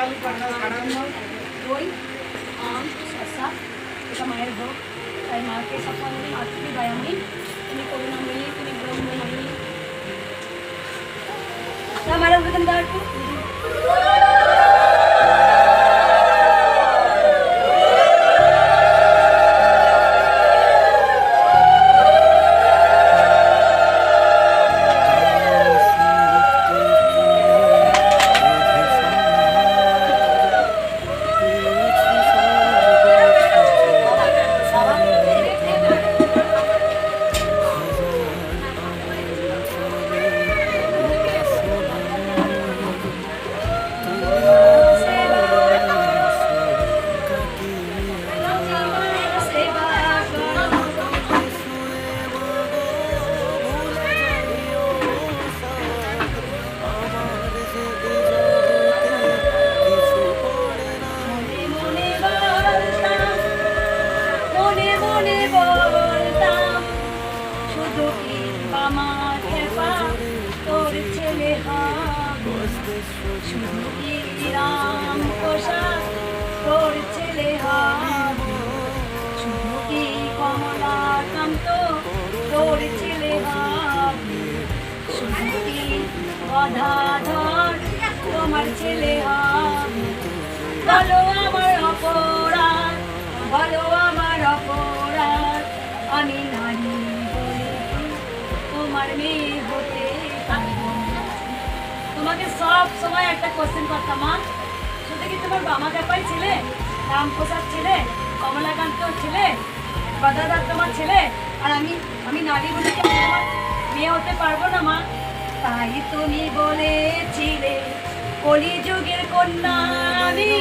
দই আম শসা এটা মায়ের ভোগ তাই মাকে সকালে আত্মী দয়াময়ী তুমি করুণাময়ী তুমি ব্রহ্মময়ী না ম্যাডাম বেতন দাও একটু রাম পোশাক তোর ছেলে হবে কি কমলাকান্ত তোর ছেলে হবে কি গদাধর তোমার ছেলে হবে বলো আমার অপরাধ বলো আমার অপরাধ আমি নারী তোমার মেয়ে হতে। তোমাকে সব সময় একটা কোশ্চেন করতাম, মা। শুধু কি তোমার বামা ব্যাপারী ছেলে? রামপ্রসাদ ছেলে কমলাকান্ত ছেলে গদাদার তোমার ছেলে। আর আমি আমি নারী বলে তোমার মেয়ে হতে পারব না, মা? তাই তুমি বলেছিলে, কলিযুগের কন্যা আমি।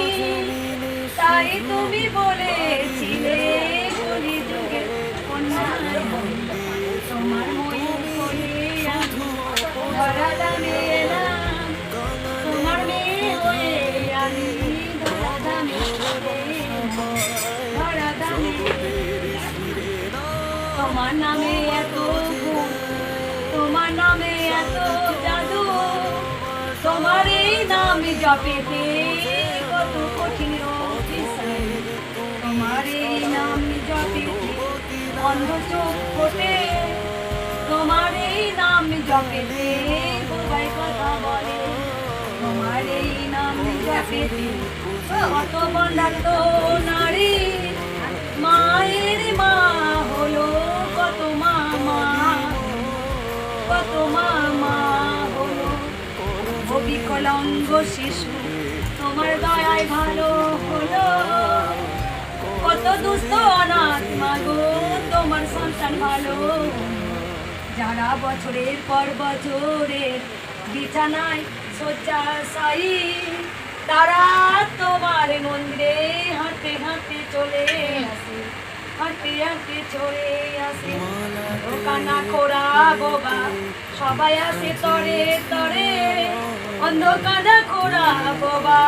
তাই তুমি বলেছিলে তোমার নামে এত তোমার নামে এত জাদু, তোমার এই নাম জপেতে কত কঠিন তোমার এই নাম জপেতে অন্ধ চোখ ফোটে। তোমার এই নাম জপেতে সবাই কথা বলে। তোমার এই নাম জপেতে কত বন্ধাত্ম নারী, মায়ের মা কত অবিকলঙ্গ শিশু, তোমার দয়ায় ভালো হলো। কত দুস্থ অনাথ মাগো তোমার সন্তান ভালো। যারা বছরের পর বছরের বিছানায় শয্যাশায়ী তারা তোমার মন্দিরে হাঁটতে হাঁটতে চলে আসে, হাঁটতে হাঁটতে চলে আসে। দোকানা খোরা বোবা। সবাই আসে তরে তরে অন্ধকানা খোরা বোবা।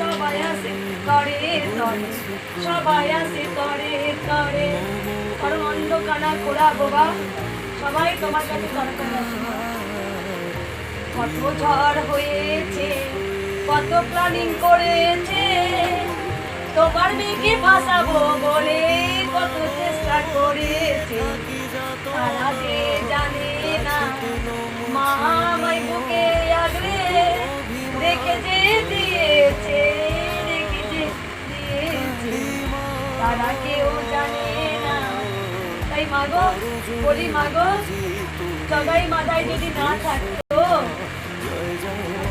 সবাই আসে তরে তরে, সবাই আসে তরে তরে কারণ অন্ধকানা খোরা বোবা। সবাই তোমার কাছে কত ঝড় হয়েছে, কত প্ল্যানিং করেছে, তোমার মেয়েকে ফাঁসাবো বলে কত চেষ্টা করেছে। জানে না। মা আমায় বুকে আগলে রেখে যে তারা কেউ জানে না। তাই মাগো, বলি মাগো, সবাই মাথায় যদি না থাকতো,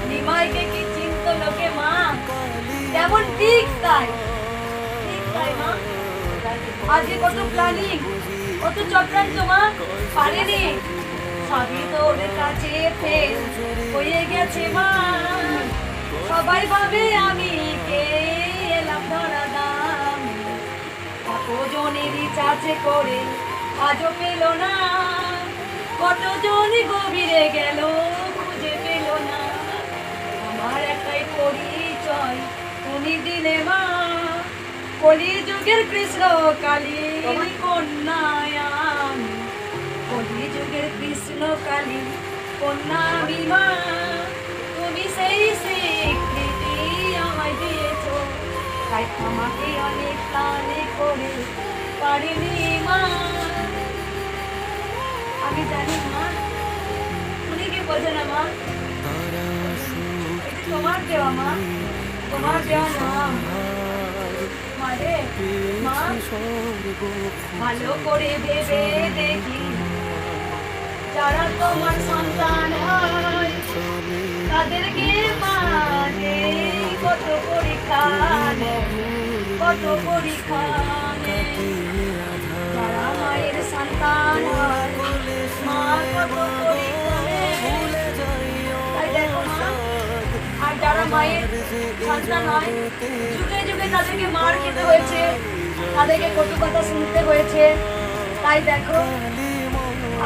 নিমাইকে কি চিন্ত লোকে মা? যেমন ঠিক তাই মা। আজকে কত প্ল্যানিং কত চক্রান্ত মা পারেনি। সবই তো ওদের কাছে ফেল হয়ে গেছে মা। সবাই ভাবে আমি কে? এলাম ধরা দাম কতজনের রিচার্জে করে আজও পেল না। কতজন গভীরে গেল খুঁজে পেল না। আমার একটাই পরিচয়, তুমি দিলে মা। কলিযুগের কৃষ্ণ কালী কন্যায় আমি কলিযুগের কৃষ্ণ কালী কন্যা আমি মা তুমি সেই স্বীকৃতি আমায় দিলে তাই আমাকে অনেক প্রাণে করে পারিনি মা। আমি জানি মা উনি কি বোঝে না মা? তোমার দেওয়া মা। তোমার দেওয়া না মা রে মা ভালো করে ভেবে দেখি যারা তোমার সন্তান হয়, তাদেরকে মানে কত পরীক্ষা কত পরীক্ষা। যারা মায়ের সন্তান হয় মায়ের সন্তান হয় যুগে যুগে তাদেরকে মার খেতে হয়েছে, তাদেরকে কটু কথা শুনতে হয়েছে। তাই দেখো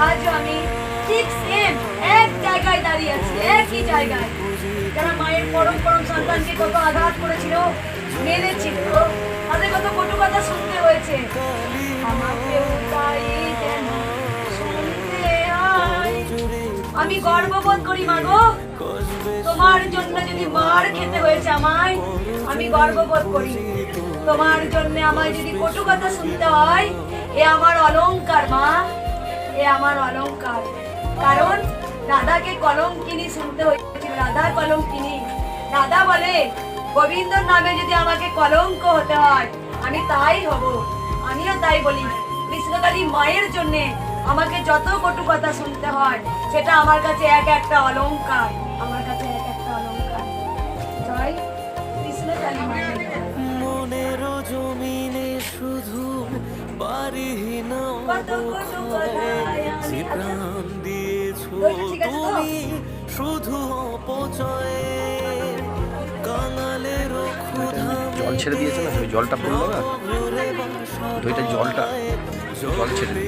আজ আমি ঠিক সেম এক জায়গায় দাঁড়িয়ে আছি, একই জায়গায়। যারা মায়ের পরম পরম সন্তানকে কত আঘাত করেছিল, মেরেছিল, তাদের কত কটু কথা শুনতে হয়েছে। আমাকেও তাই। আমি গর্ববোধ করি মাগো তোমার জন্য যদি মার খেতে হয়েছে আমায়, আমি গর্ববোধ করি। তোমার জন্য আমায় যদি কটু কথা শুনতে হয়, এ আমার অলংকার, মা। এ আমার অলংকার। কারণ রাধাকে কলম কিনি শুনতে হয়েছিল, রাধা কলম কিনি রাধা বলে, গোবিন্দর নামে যদি আমাকে কলঙ্ক হতে হয়, আমি তাই হব। আমিও তাই বলি। কৃষ্ণকালী মায়ের জন্য আমাকে যত কটু কথা শুনতে হয়, সেটা আমার কাছে এক একটা অলংকার। আমার কাছে এক একটা অলংকার। জয় মনের জমিনে শুধু বাড়িহীন শুধু অপচয়ে জল ছেড়ে দিয়েছে না? জলটা পড়ল না। জলটা। জল ছেড়ে